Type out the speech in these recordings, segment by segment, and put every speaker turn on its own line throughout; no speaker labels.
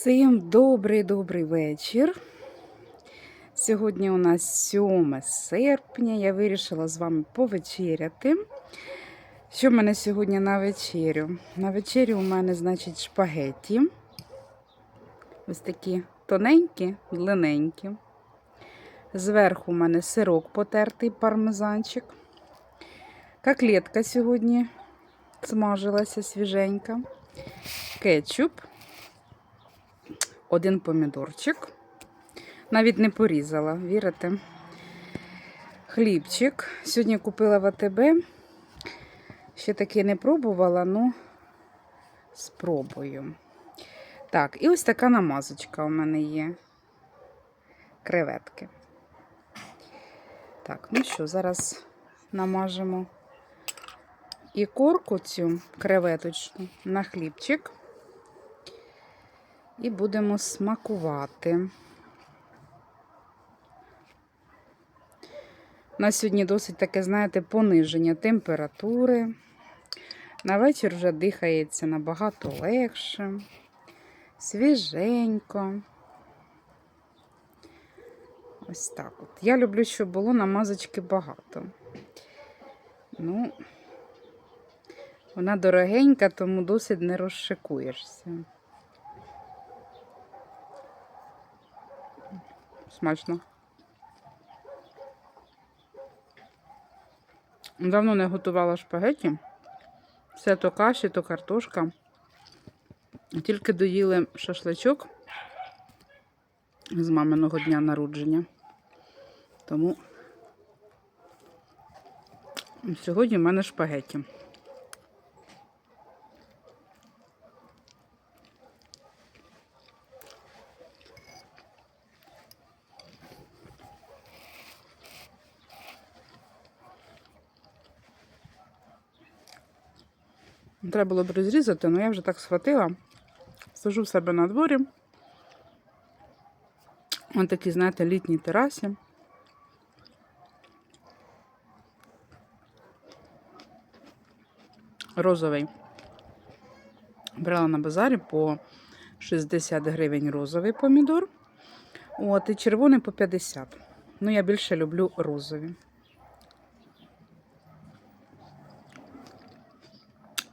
Всім добрий-добрий вечір. Сьогодні у нас 7 серпня. Я вирішила з вами повечеряти. Що в мене сьогодні на вечерю? На вечерю у мене, значить, шпагетті. Ось такі тоненькі, длинненькі. Зверху у мене сирок потертий пармезанчик. Котлетка сьогодні смажилася свіженька. Кетчуп один помідорчик. Навіть не порізала, вірите? Хлібчик. Сьогодні купила в АТБ. Ще таки не пробувала, ну спробую. Так, і ось така намазочка у мене є. Креветки. Так, ну що, зараз намажемо і корку цю креветочну на хлібчик. І будемо смакувати. У нас сьогодні досить таке, знаєте, пониження температури. На вечір вже дихається набагато легше, свіженько. Ось так от. Я люблю, щоб було намазочки багато. Ну, вона дорогенька, тому досить не розшикуєшся. Смачно. Давно не готувала шпагеті. Все то каші, то картошка. Тільки доїли шашличок з маминого дня народження. Тому сьогодні в мене шпагеті. Треба було б розрізати, але я вже так схватила. Сижу в себе на дворі. Ось такі, знаєте, літні терасі. Розовий. Брала на базарі по 60 гривень розовий помідор. От, і червоний по 50. Ну, я більше люблю розові.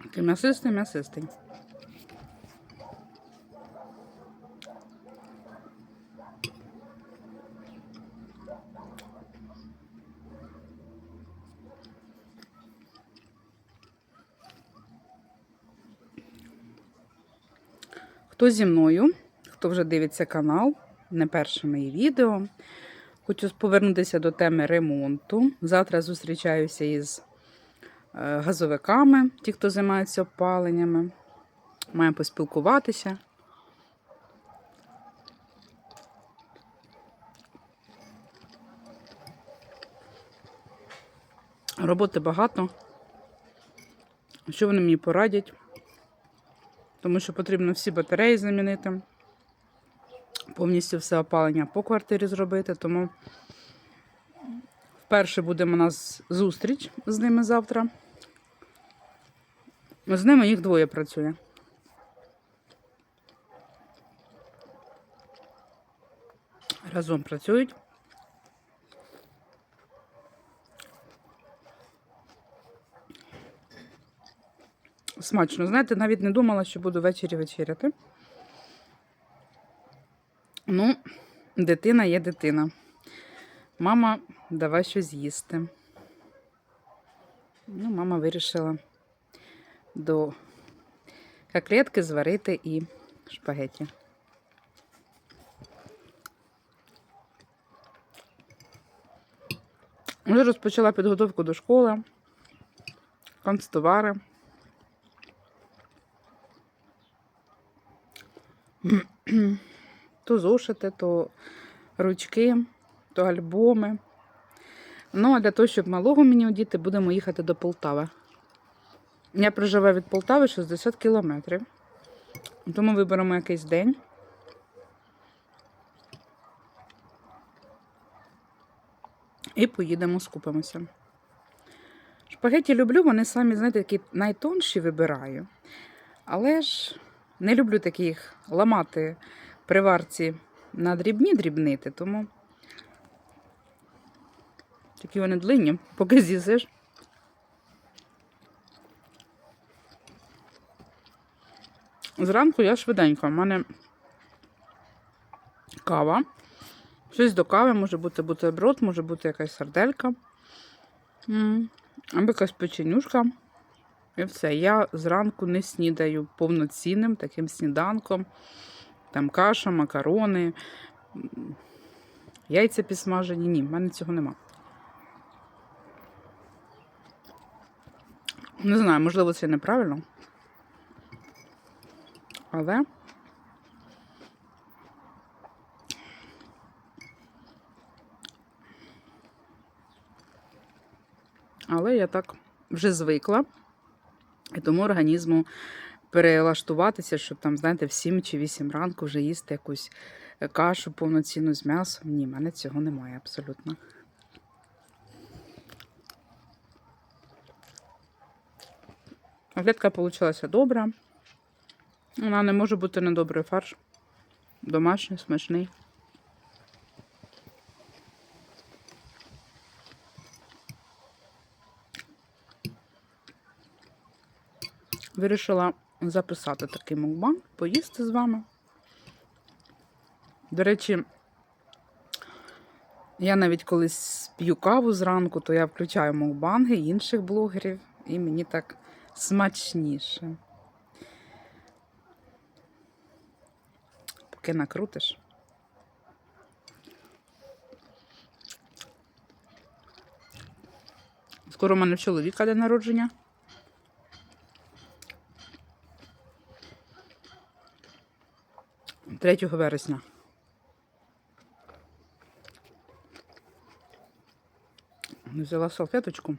Такий м'ясистий, м'ясистий. Хто зі мною, хто вже дивиться канал, не перше мої відео. Хочу повернутися до теми ремонту. Завтра зустрічаюся із газовиками, ті, хто займається опаленнями. Маємо поспілкуватися. Роботи багато. Що вони мені порадять? Тому що потрібно всі батареї замінити, повністю все опалення по квартирі зробити, тому вперше буде у нас зустріч з ними завтра. З ними їх двоє працює. Разом працюють. Смачно, знаєте, навіть не думала, що буду ввечері вечеряти. Ну, дитина є дитина. Мама, давай щось їсти. Ну, мама вирішила до коклетки зварити і шпагеті. Вже розпочала підготовку до школи, канцтовари. То зошити, то ручки, то альбоми. Ну, а для того, щоб малого мені одіти, будемо їхати до Полтави. Я проживаю від Полтави 60 кілометрів. Тому виберемо якийсь день. І поїдемо, скупимося. Шпагеті люблю, вони самі, знаєте, такі найтонші вибираю. Але ж Не люблю таких ламати при варці на дрібні дрібнити, тому такі вони длинні, поки з'їсиш. Зранку я швиденько. У мене кава. Щось до кави, може бути бутерброд, може бути якась сарделька. Або якась печенюшка. І все. Я зранку не снідаю повноцінним таким сніданком. Там каша, макарони, яйця підсмажені. Ні, в мене цього нема. Не знаю, можливо, це неправильно. Але Але я так вже звикла, і тому організму перелаштуватися, щоб там, знаєте, в 7 чи 8 ранку вже їсти якусь кашу повноцінну з м'ясом. Ні, в мене цього немає абсолютно. Котлетка вийшла добра. Вона не може бути недобрий фарш. Домашній, смачний. Вирішила записати такий мукбанг, поїсти з вами. До речі, я навіть колись п'ю каву зранку, то я включаю мукбанги інших блогерів, і мені так смачніше. Поки накрутиш. Скоро у мене в чоловіка день народження. Третього вересня. Взяла салфеточку.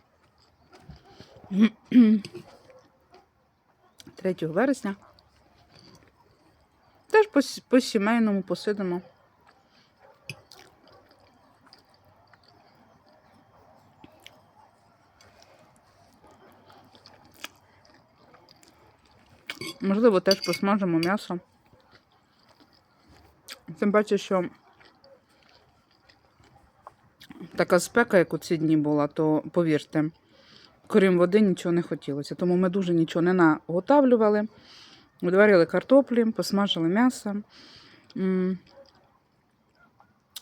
3 вересня. По сімейному посидимо. Можливо, теж посмажимо м'ясо. Тим паче, що така спека, як у ці дні була, то повірте, крім води нічого не хотілося. Тому ми дуже нічого не наготавлювали. Відварили картоплі, посмажили м'ясо.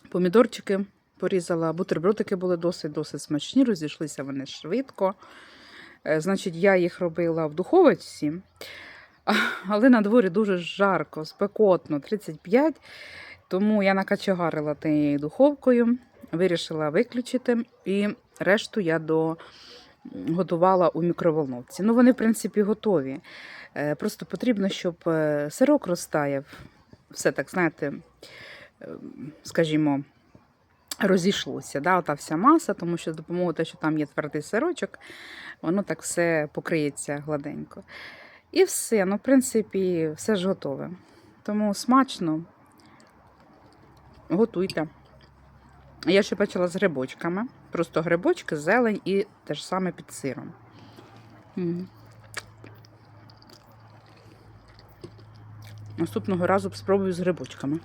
Помідорчики порізала, бутербродики були досить досить смачні, розійшлися вони швидко. Е, Значить, я їх робила в духовочці, але на дворі дуже жарко, спекотно, 35. Тому я накачагарила тією духовкою, вирішила виключити, і решту я до... готувала у мікроволновці. Ну, вони, в принципі, готові. Е, Просто потрібно, щоб е, сирок розтаяв. Все так, знаєте, е, скажімо, розійшлося. Да? Ота вся маса, тому що з допомогою того, що там є твердий сирочок, воно так все покриється гладенько. І все, ну, в принципі, все ж готове. Тому смачно. Готуйте. Я ще почала з грибочками. Просто грибочки, зелень і те ж саме під сиром. Наступного разу спробую з грибочками.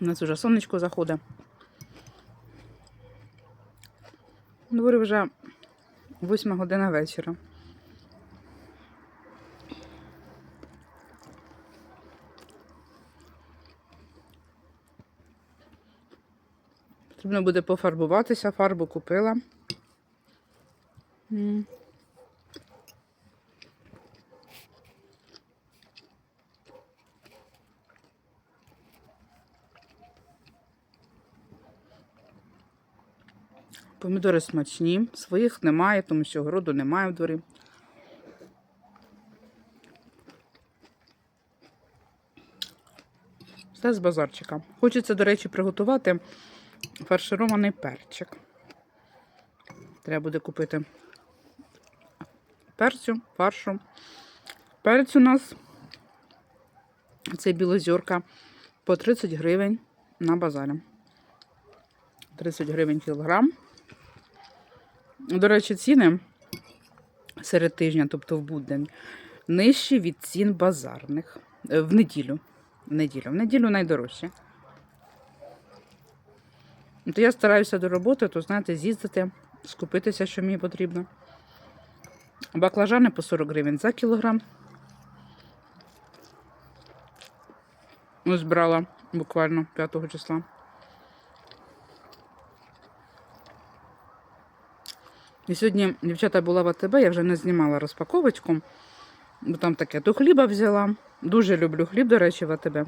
У нас вже сонечко заходить. Дворі вже 8 година вечора. Потрібно буде пофарбуватися, фарбу купила. Помідори смачні, своїх немає, тому що городу немає в дворі. Все з базарчика. Хочеться, до речі, приготувати фарширований перчик. Треба буде купити перцю, фаршу. Перець у нас цей білозірка по 30 гривень на базарі. 30 гривень кілограм. До речі, ціни серед тижня, тобто в буддень, нижчі від цін базарних. Е, В неділю. В неділю. В неділю найдорожче. Ну, То я стараюся до роботи, то знаєте, з'їздити, скупитися, що мені потрібно. Баклажани по 40 гривень за кілограм. Ось брала буквально 5 числа. І сьогодні, дівчата, була в АТБ, я вже не знімала розпаковочку, бо там таке то хліба взяла. Дуже люблю хліб, до речі, в АТБ.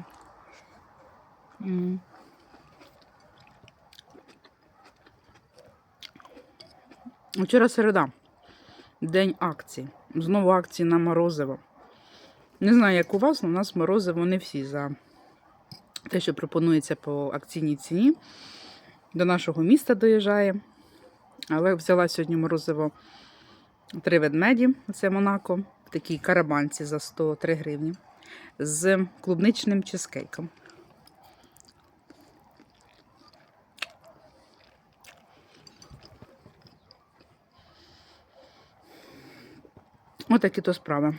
Вчора середа. День акцій. Знову акції на морозиво. Не знаю, як у вас, але у нас морозиво не всі за те, що пропонується по акційній ціні. До нашого міста доїжджає. Але взяла сьогодні морозиво три ведмеді, це Монако, в такій карабанці за 103 гривні, з клубничним чизкейком. Отакі то справи.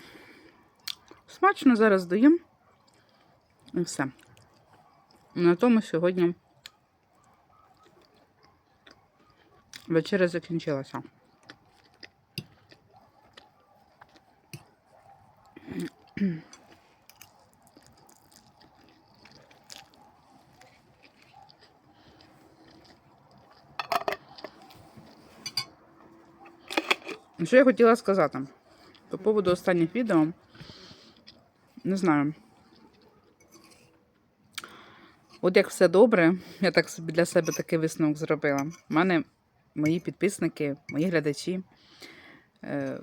Смачно зараз доїм. І все. На тому сьогодні вечеря закінчилася. Що я хотіла сказати по поводу останніх відео? Не знаю. От як все добре, я так собі для себе такий висновок зробила. У мене мої підписники, мої глядачі е,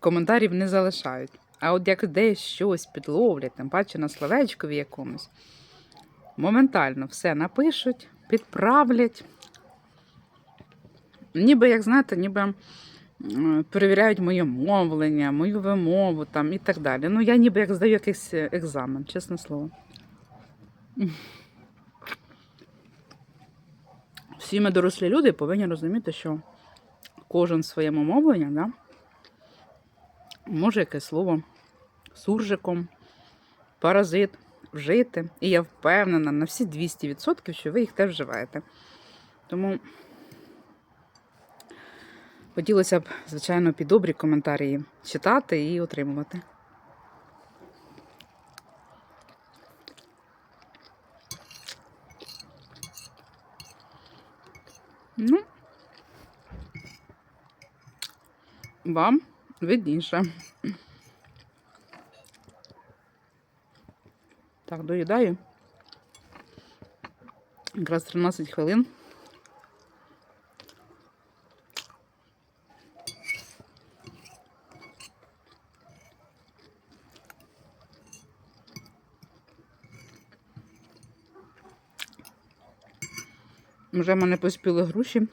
коментарів не залишають. А от як десь щось підловлять, тим паче на словечкові якомусь, моментально все напишуть, підправлять. Ніби, як знаєте, ніби перевіряють моє мовлення, мою вимову там і так далі. Ну, я ніби як здаю якийсь екзамен, чесне слово. Всі ми дорослі люди повинні розуміти, що кожен своєму мовленні да, може якесь слово суржиком, паразит вжити. І я впевнена на всі 200%, що ви їх теж вживаєте. Тому хотілося б, звичайно, під добрі коментарі читати і отримувати. Ну, вам видніше. Так, доїдаю. Якраз 13 хвилин. Вже в мене поспіли груші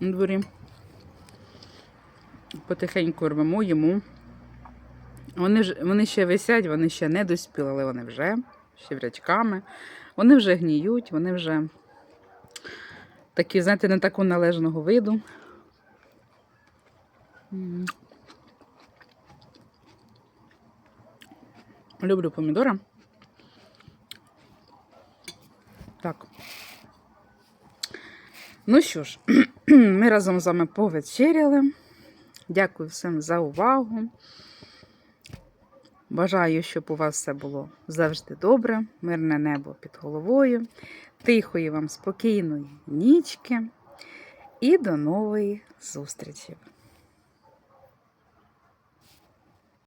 на дворі. Потихеньку рвемо йому. Вони, ж, вони ще висять, вони ще не доспіли, але вони вже щеврячками. Вони вже гніють, вони вже такі, знаєте, не такого належного виду. Люблю помідори. Так. Ну що ж, ми разом з вами повечеряли. Дякую всім за увагу. Бажаю, щоб у вас все було завжди добре, мирне небо під головою, тихої вам спокійної нічки і до нової зустрічі!